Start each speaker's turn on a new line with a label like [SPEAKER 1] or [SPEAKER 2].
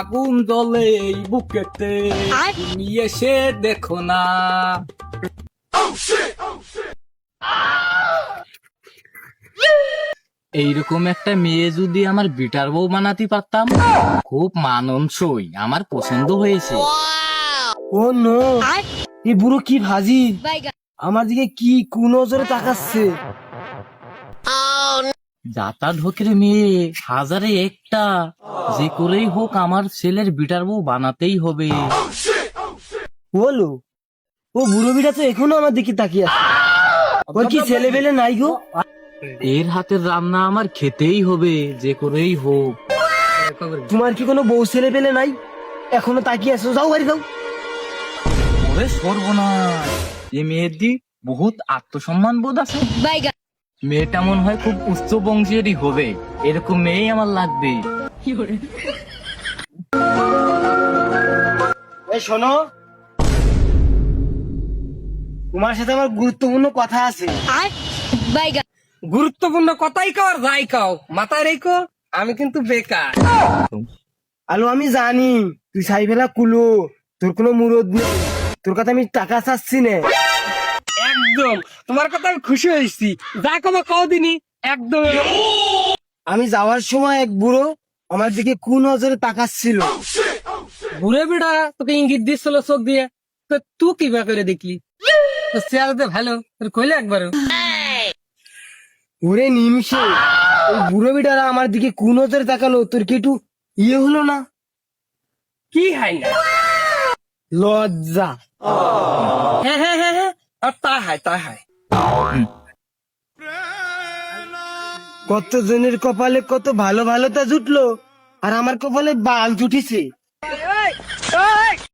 [SPEAKER 1] আগুন জ্বলে এই বুকেতে। তুমি এসে দেখো না। এইরকম একটা মেয়ে যদি আমার বিটার বউ বানাতে পারতাম খুব মাননসই। আমার পছন্দ হয়েছে।
[SPEAKER 2] ও নো এই বুড়ো কি ভাজি? আমার দিকে কি কুনজরে তাকাচ্ছে?
[SPEAKER 1] যাতা ঢোকের মেয়ে হাজারে একটা। যে করেই হোক আমার ছেলের বিটার বউ বানাতেই হবে।
[SPEAKER 2] বলো ও বুড়ো বিটা তো এখনও আমার দিকে তাকিয়ে আছে। ওর কি ছেলে পেলে নাই গো?
[SPEAKER 1] এর হাতের রান্না আমার খেতেই হবে যে করেই হোক।
[SPEAKER 2] তোমার কি কোনো বউ ছেলে পেলে নাই? এখনও তাকিয়ে আছো? যাও বাড়ি যাও।
[SPEAKER 1] ওরে সর্বনাশ। এ মেয়ের দি বহুত আত্মসম্মান বোধ আছে। মেয়েটা মনে হয় খুব উচ্চ বংশেরই হবে। এরকম মেয়েই আমার লাগবে।
[SPEAKER 2] এই শোনো। তোমার সাথে আমার গুরুত্বপূর্ণ কথা আছে।
[SPEAKER 3] গুরুত্বপূর্ণ কথাই কাও আর যাই কাও মাথায় রেখো আমি কিন্তু বেকার।
[SPEAKER 2] আলো আমি জানি তুই সাই ফেলা কুলো। তোর কোনো মুরদ নেই। তোর কথা আমি টাকা চাচ্ছি না।
[SPEAKER 3] একদম। তোমার কথা আমি খুশি হয়েছি। যা কমা কাও দিনি একদম।
[SPEAKER 2] আমি যাওয়ার সময় এক বুড়ো আমার দিকে কোন নজরে তাকাচ্ছিল।
[SPEAKER 3] বেড়া তোকে ইঙ্গিত দিচ্ছিল চোখ দিয়ে। তো তুই কি করে দেখলি? তো চেয়ারতে ভালো তোর কইলে একবার
[SPEAKER 2] ওরে নিমিষে ওই বুড়ো বিটারা আমার দিকে কোন নজরে তাকালো তোর কি একটু ইয়ে হলো না?
[SPEAKER 3] কি হয় না?
[SPEAKER 2] লজ্জা।
[SPEAKER 3] হ্যাঁ হ্যাঁ হ্যাঁ হ্যাঁ। আর তা হয় তা হয়
[SPEAKER 2] কত জনের কপালে কত ভালো ভালো তা জুটলো আর আমার কপালে বাল জুটিছে।